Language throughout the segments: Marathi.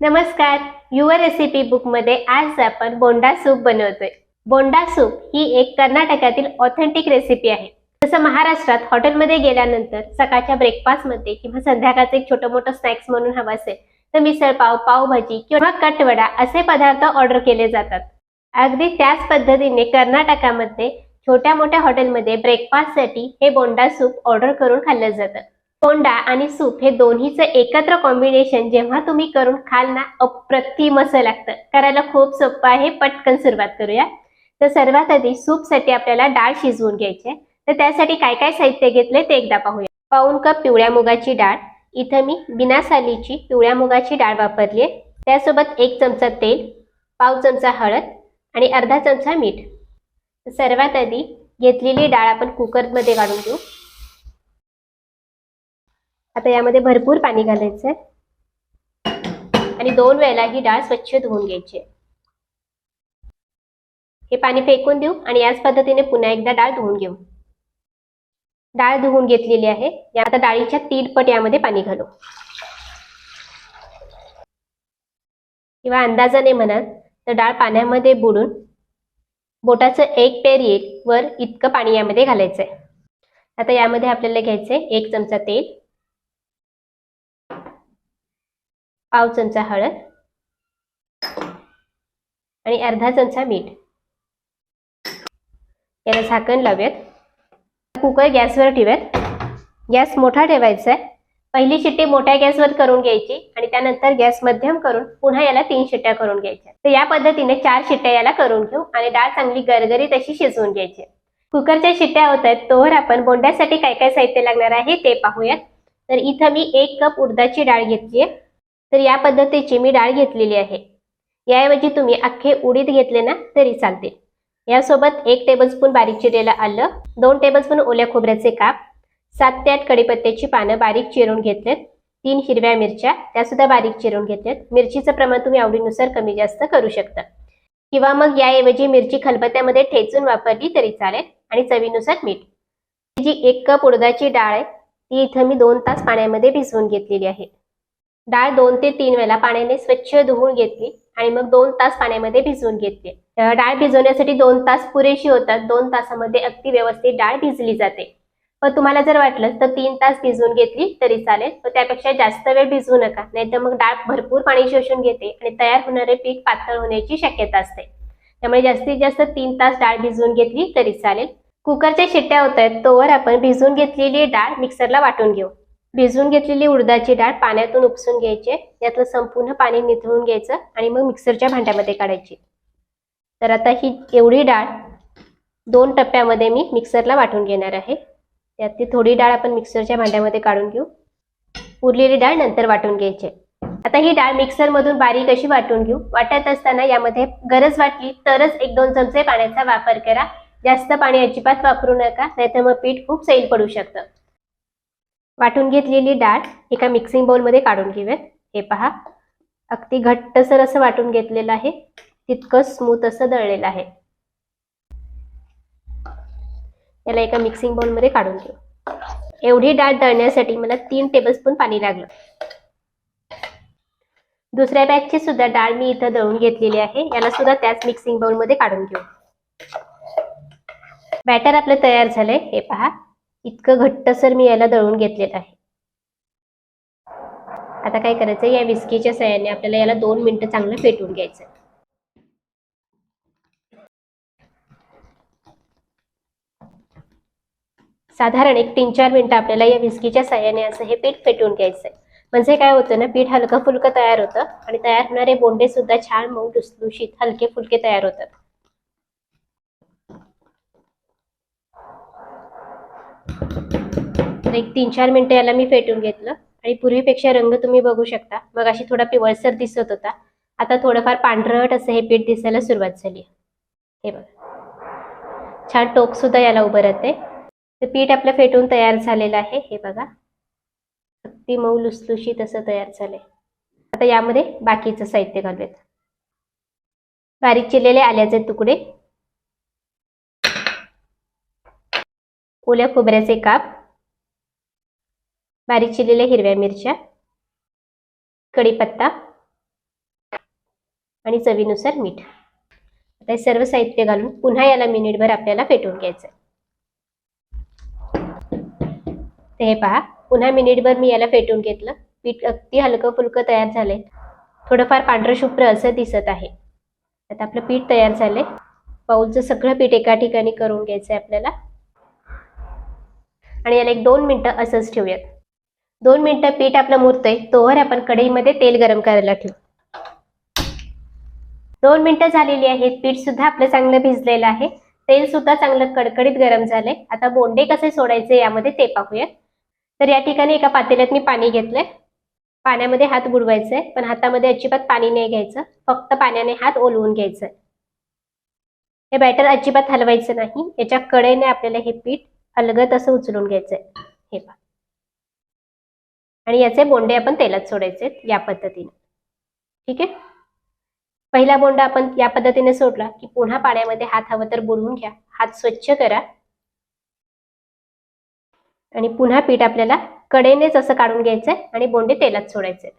नमस्कार. युवर रेसिपी बुकमध्ये आज आपण बोंडा सूप बनवतोय. बोंडा सूप ही एक कर्नाटकातील ऑथेंटिक रेसिपी आहे. जसं महाराष्ट्रात हॉटेलमध्ये गेल्यानंतर सकाळच्या ब्रेकफास्टमध्ये किंवा संध्याकाळचं एक छोटं मोठं स्नॅक्स म्हणून हवं असेल तर मिसळपाव पावभाजी किंवा कटवडा असे पदार्थ ऑर्डर केले जातात. अगदी त्याच पद्धतीने कर्नाटकामध्ये छोट्या मोठ्या हॉटेलमध्ये ब्रेकफास्टसाठी हे बोंडा सूप ऑर्डर करून खाल्लं जातं. कोंडा आणि सूप हे दोन्हीचं एकत्र कॉम्बिनेशन जेव्हा तुम्ही करून खाल ना अप्रतिम असं लागतं. करायला खूप सोपं आहे पटकन सुरुवात करूया. तर सर्वात आधी सूपसाठी आपल्याला डाळ शिजवून घ्यायची आहे. तर त्यासाठी काय काय साहित्य घेतले ते एकदा पाहूया. पाऊन कप पिवळ्या मुगाची डाळ. इथं मी बिना सालीची पिवळ्या मुगाची डाळ वापरली आहे. त्यासोबत एक चमचा तेल पाव चमचा हळद आणि अर्धा चमचा मीठ. सर्वात आधी घेतलेली डाळ आपण कुकरमध्ये काढून घेऊ. आता यामध्ये भरपूर पाणी घालायचं आहे आणि दोन वेळेला ही डाळ स्वच्छ धुवून घ्यायची. हे पाणी फेकून देऊ आणि याच पद्धतीने पुन्हा एकदा डाळ धुवून घेऊ. डाळ धुवून घेतलेली आहे. आता डाळीच्या तीनपट यामध्ये पाणी घालू. किंवा अंदाजाने म्हणाल तर डाळ पाण्यामध्ये बुडून बोटाचं एक पेर येईल. वर इतकं पाणी यामध्ये घालायचं आहे आता यामध्ये आपल्याला घ्यायचंय एक चमचा तेल. पाव चमचा हळद आणि अर्धा चमचा मीठ. याला झाकण लावूयात. कुकर गॅसवर ठेवूयात. गॅस मोठा ठेवायचा आहे. पहिली शिट्टी मोठ्या गॅसवर करून घ्यायची आणि त्यानंतर गॅस मध्यम करून पुन्हा याला तीन शिट्ट्या करून घ्यायच्या. तर या पद्धतीने चार शिट्ट्या याला करून घेऊ आणि डाळ चांगली गरगरीत अशी शिजवून घ्यायची. कुकरच्या शिट्ट्या होत आहेत. तोवर आपण बोंड्यासाठी काय काय साहित्य लागणार आहे ते पाहूयात. तर इथं मी एक कप उडदाची डाळ घेतली आहे. तर या पद्धतीची मी डाळ घेतलेली आहे. याऐवजी तुम्ही अख्खे उडीद घेतले ना तरी चालते. यासोबत एक टेबलस्पून बारीक चिरलेलं आलं दोन टेबलस्पून ओल्या खोबऱ्याचे काप सात ते आठ कडीपत्त्याची पानं बारीक चिरून घेतलेत तीन हिरव्या मिरच्या त्या सुद्धा बारीक चिरून घेतल्यात मिरचीचं प्रमाण तुम्ही आवडीनुसार कमी जास्त करू शकता. किंवा मग याऐवजी मिरची खलबत्त्यामध्ये ठेचून वापरली तरी चालेल आणि चवीनुसार मीठ. जी एक कप उडदाची डाळ आहे ती इथं मी दोन तास पाण्यामध्ये भिजवून घेतलेली आहे. डाळ दोन ते तीन वेळा पाण्याने स्वच्छ धुवून घेतली आणि मग दोन तास पाण्यामध्ये भिजवून घेतली. डाळ भिजवण्यासाठी दोन तास पुरेशी होतात. दोन तासामध्ये अगदी व्यवस्थित डाळ भिजली जाते. पण तुम्हाला जर वाटलं तर तीन तास भिजवून घेतली तरी चालेल. पण त्यापेक्षा जास्त वेळ भिजवू नका. नाहीतर मग डाळ भरपूर पाणी शोषून घेते आणि तयार होणारे पीक पातळ होण्याची शक्यता असते. त्यामुळे जास्तीत जास्त तीन तास डाळ भिजवून घेतली तरी चालेल. कुकरच्या शिट्ट्या होत आहेत. तोवर आपण भिजवून घेतलेली डाळ मिक्सरला वाटून घेऊ. भिजवून घेतलेली उडदाची डाळ पाण्यातून उपसून घ्यायची. यातलं संपूर्ण पाणी निथळून घ्यायचं आणि मग मिक्सरच्या भांड्यामध्ये काढायची. तर आता ही एवढी डाळ दोन टप्प्यामध्ये मी मिक्सरला वाटून घेणार आहे. त्यातली थोडी डाळ आपण मिक्सरच्या भांड्यामध्ये काढून घेऊ. उरलेली डाळ नंतर वाटून घ्यायची. आता ही डाळ मिक्सरमधून बारीक अशी वाटून घेऊ. वाटत असताना यामध्ये गरज वाटली तरच एक दोन चमचे पाण्याचा वापर करा. जास्त पाणी अजिबात वापरू नका नाहीतर मग पीठ खूप सैल पडू शकतं. वाटून घेतलेली डाळ एका मिक्सिंग बाउलमध्ये काढून घेऊयात. हे पहा. अगदी घट्टसर असं वाटून घेतलेलं आहे. तितकं स्मूथ असं दळलेलं आहे. याला एका मिक्सिंग बाउलमध्ये काढून घेऊ. एवढी डाळ दळण्यासाठी मला तीन टेबलस्पून पाणी लागलं. दुसऱ्या बॅगची सुद्धा डाळ मी इथं दळून घेतलेली आहे. याला सुद्धा त्याच मिक्सिंग बाउलमध्ये काढून घेऊ. बॅटर आपलं तयार झालंय. हे पहा. इतकं घट्टसर मी याला दळून घेतलेलं आहे. आता काय करायचं या विस्कीच्या सहाय्याने आपल्याला याला दोन मिनिटं चांगलं फेटून घ्यायचं साधारण एक तीन चार मिनिटं आपल्याला या विस्कीच्या सहाय्याने असं हे पीठ फेटून घ्यायचंय. म्हणजे काय होतं ना पीठ हलकं फुलकं तयार होतं आणि तयार होणारे बोंडे सुद्धा छान मऊ लुसलुशीत हलके फुलके तयार होतात. तर एक तीन चार मिनिटं याला मी फेटून घेतलं. आणि पूर्वीपेक्षा रंग तुम्ही बघू शकता. मग अशी थोडा पिवळसर दिसत होता. आता थोडंफार पांढरट असं हे पीठ दिसायला सुरुवात झाली हे बघा. छान टोक सुद्धा याला उभं राहते. तर पीठ आपलं फेटून तयार झालेलं आहे. हे बघा. अगदी मऊ लुसलुशीत असं तयार झालंय. आता यामध्ये बाकीचं साहित्य घालूयात. बारीक चिरलेले आल्याचे तुकडे. ओल्या खोबऱ्याचे काप बारीक चिरलेल्या हिरव्या मिरच्या कढीपत्ता आणि चवीनुसार मीठ. आता हे सर्व साहित्य घालून पुन्हा याला मिनिटभर आपल्याला फेटून घ्यायचं तर हे पहा पुन्हा मिनिटभर मी याला फेटून घेतलं. पीठ अगदी हलकं फुलकं तयार झालंय. थोडंफार पांढरं शुभ्र असं दिसत आहे. आता आपलं पीठ तयार झालंय. पाऊलचं सगळं पीठ एका ठिकाणी करून घ्यायचं आहे आपल्याला. आणि याला एक दोन मिनिटं असंच ठेवूयात. दोन मिनिटं पीठ आपलं मुरतंय तोवर आपण कढईमध्ये तेल गरम करायला ठेवू. दोन मिनटं झालेली आहेत पीठ सुद्धा आपलं चांगलं भिजलेलं आहे. तेल सुद्धा चांगलं कडकडीत गरम झालंय. आता बोंडे कसे सोडायचे यामध्ये ते पाहूया तर या ठिकाणी एका पातेल्यात मी पाणी घेतलंय. पाण्यामध्ये हात बुडवायचे पण हातामध्ये अजिबात पाणी नाही घ्यायचं. फक्त पाण्याने हात ओलवून घ्यायचं हे बॅटर अजिबात हलवायचं नाही. याच्या कडेने आपल्याला हे पीठ अलगत असं उचलून घ्यायचंय. हे पहा. आणि याचे बोंडे आपण तेलात सोडायचे या पद्धतीने. ठीक आहे? पहिला बोंडा आपण या पद्धतीने सोडला की पुन्हा पाण्यामध्ये हात हवं तर बुडवून घ्या. हात स्वच्छ करा. आणि पुन्हा पीठ आपल्याला कडेनेच असं काढून घ्यायचंय आणि बोंडे तेलात सोडायचे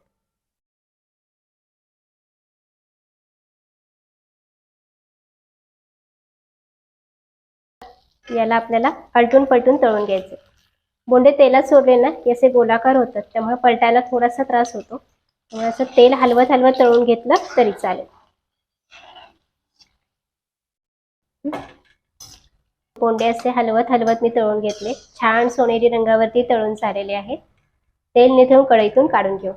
याला आपल्याला पलटून पलटून तळून घ्यायचे. बोंडे तेलात सोडले ना की असे गोलाकार होतात त्यामुळे पलटायला थोडासा त्रास होतो. त्यामुळे असं तेल हलवत हलवत तळून घेतलं तरी चालेल. बोंडे असे हलवत हलवत मी तळून घेतले. छान सोनेरी रंगावरती तळून झालेले आहेत. तेल निथळून कढईतून काढून घेऊ.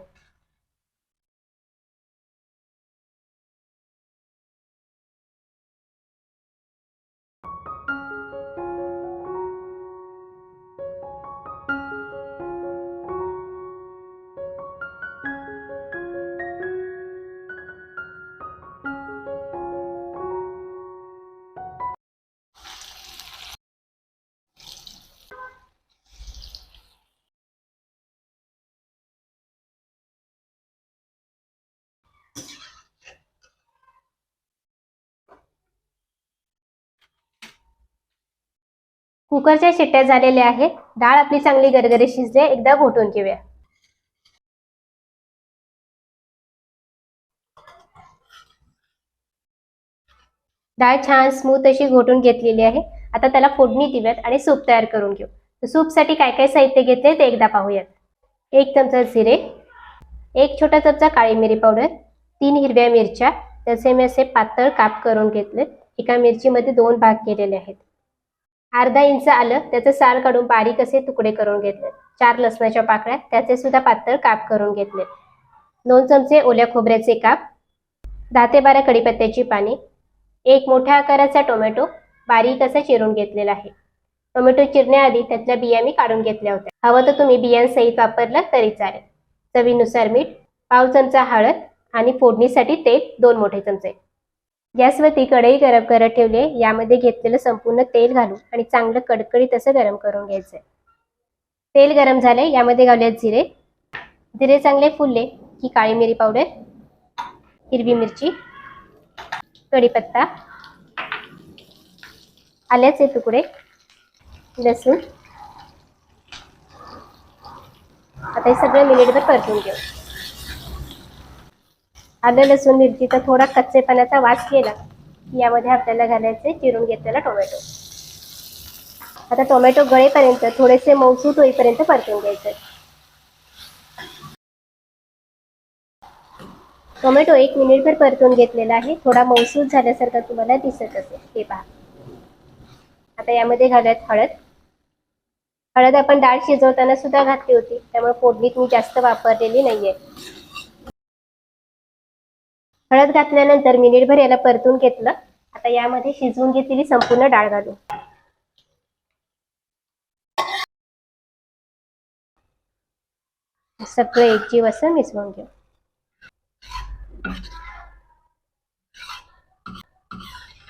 कुकरच्या शिट्ट्या झालेल्या आहेत. डाळ आपली चांगली गरगरे शिजले एकदा घोटून घेऊया. डाळ छान स्मूथ अशी घोटून घेतलेली आहे. आता त्याला फोडणी देऊयात आणि सूप तयार करून घेऊ. तर सूपसाठी काय काय साहित्य घेतले ते एकदा पाहूयात. एक चमचा जिरे एक छोटा चमचा काळी मिरी पावडर तीन हिरव्या मिरच्या तसे मी असे पातळ काप करून घेतले एका मिरचीमध्ये दोन भाग केलेले आहेत. अर्धा इंच आलं त्याचं साल काढून बारीक असे तुकडे करून घेतले. चार लसणाच्या पाकळ्या त्याचे सुद्धा पातळ काप करून घेतले. दोन चमचे ओल्या खोबऱ्याचे काप दहा ते बारा कढीपत्त्याची पाने एक मोठ्या आकाराचा टोमॅटो बारीक असा चिरून घेतलेला आहे. टोमॅटो चिरण्याआधी त्यातल्या बिया मी काढून घेतल्या होत्या. हवं तर तुम्ही बियांसहित वापरलं तरी चालेल. चवीनुसार मीठ पाव चमचा हळद आणि फोडणीसाठी तेल दोन मोठे चमचे. गॅसवरती कढई गरम करत ठेवले यामध्ये घेतलेलं संपूर्ण तेल घालू आणि चांगलं कडकडीत असं गरम करून घ्यायचं तेल गरम झाले यामध्ये घालूयात जिरे. जिरे चांगले फुलले की काळी मिरी पावडर हिरवी मिरची कढीपत्ता आल्याचे तुकडे लसूण. आता हे सगळं मिनिटभर परतून घेऊ. आलं लसूण मिरचीचा थोडा कच्चेपणाचा वास केला की यामध्ये आपल्याला घालायचे चिरून घेतलेला टोमॅटो. आता टोमॅटो गळेपर्यंत थोडेसे मौसूट होईपर्यंत परतून घ्यायचे. टोमॅटो एक मिनिटभर परतून घेतलेला आहे. थोडा मऊसूत झाल्यासारखा तुम्हाला दिसत असेल. हे पहा. आता यामध्ये घालत हळद. हळद आपण डाळ शिजवताना सुद्धा घातली होती. त्यामुळे फोडणीत मी जास्त वापरलेली नाहीये. हळद घातल्यानंतर मिनिटभर याला परतून घेतलं. आता यामध्ये शिजवून घेतलेली संपूर्ण डाळ घालू. सगळं एकजीव असं मिसळून घेऊ.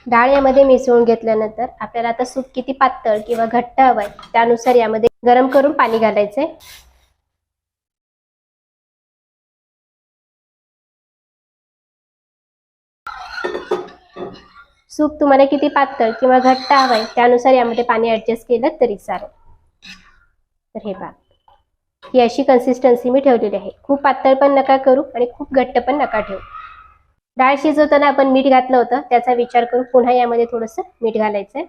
डाळ यामध्ये मिसळून घेतल्यानंतर आपल्याला आता सूप किती पातळ किंवा घट्ट हवाय त्यानुसार यामध्ये गरम करून पाणी घालायचंय. सूप तुम्हाला किती पातळ किंवा घट्ट हवंय त्यानुसार यामध्ये पाणी ऍडजस्ट केलं तरी चालेल. तर हे बघा ही अशी कन्सिस्टन्सी मी ठेवलेली आहे. खूप पातळ पण नका करू आणि खूप घट्ट पण नका ठेवू. डाळ शिजवताना आपण मीठ घातलं होतं त्याचा विचार करून पुन्हा यामध्ये थोडंसं मीठ घालायचंय.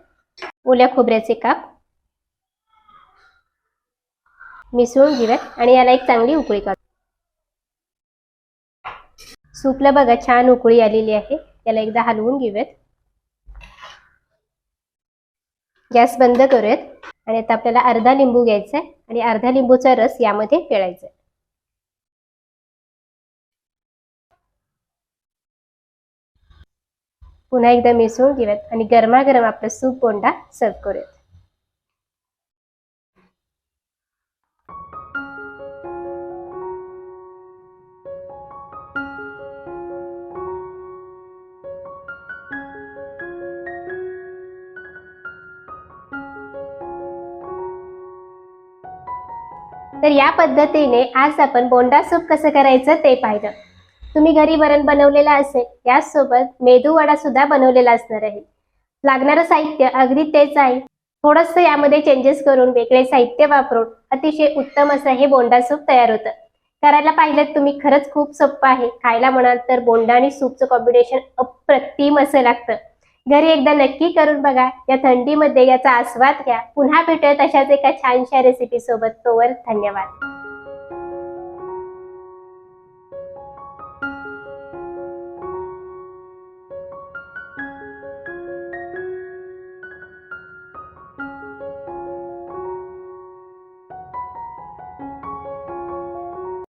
ओल्या खोबऱ्याचे काप. मिसळून घेऊयात आणि याला एक चांगली उकळी काढू. सूपला बघा छान उकळी आलेली आहे. याला एकदा हलवून घेऊयात. गॅस बंद करूयात. आणि आता आपल्याला अर्धा लिंबू घ्यायचा आहे आणि अर्धा लिंबूचा रस यामध्ये पिळायचा आहे पुन्हा एकदा मिसळून घेऊयात आणि गरमागरम आपलं सूप बोंडा सर्व करूयात. तर या पद्धतीने आज आपण बोंडा सूप कसं करायचं ते पाहिलं. तुम्ही घरी वरण बनवलेलं असेल याचसोबत मेदू वडा सुद्धा बनवलेला असणार आहे. लागणारं साहित्य अगदी तेच आहे. थोडंसं यामध्ये चेंजेस करून वेगळे साहित्य वापरून अतिशय उत्तम असं हे बोंडा सूप तयार होतं. करायला पाहिलं तुम्ही खरंच खूप सोपं आहे. खायला म्हणाल तर बोंडा आणि सूपचं कॉम्बिनेशन अप्रतिम असं लागतं. घरी एकदा नक्की करून बघा. या थंडीमध्ये याचा आस्वाद घ्या. पुन्हा भेटूया तशाच एका छानशा रेसिपी सोबत. तोवर धन्यवाद.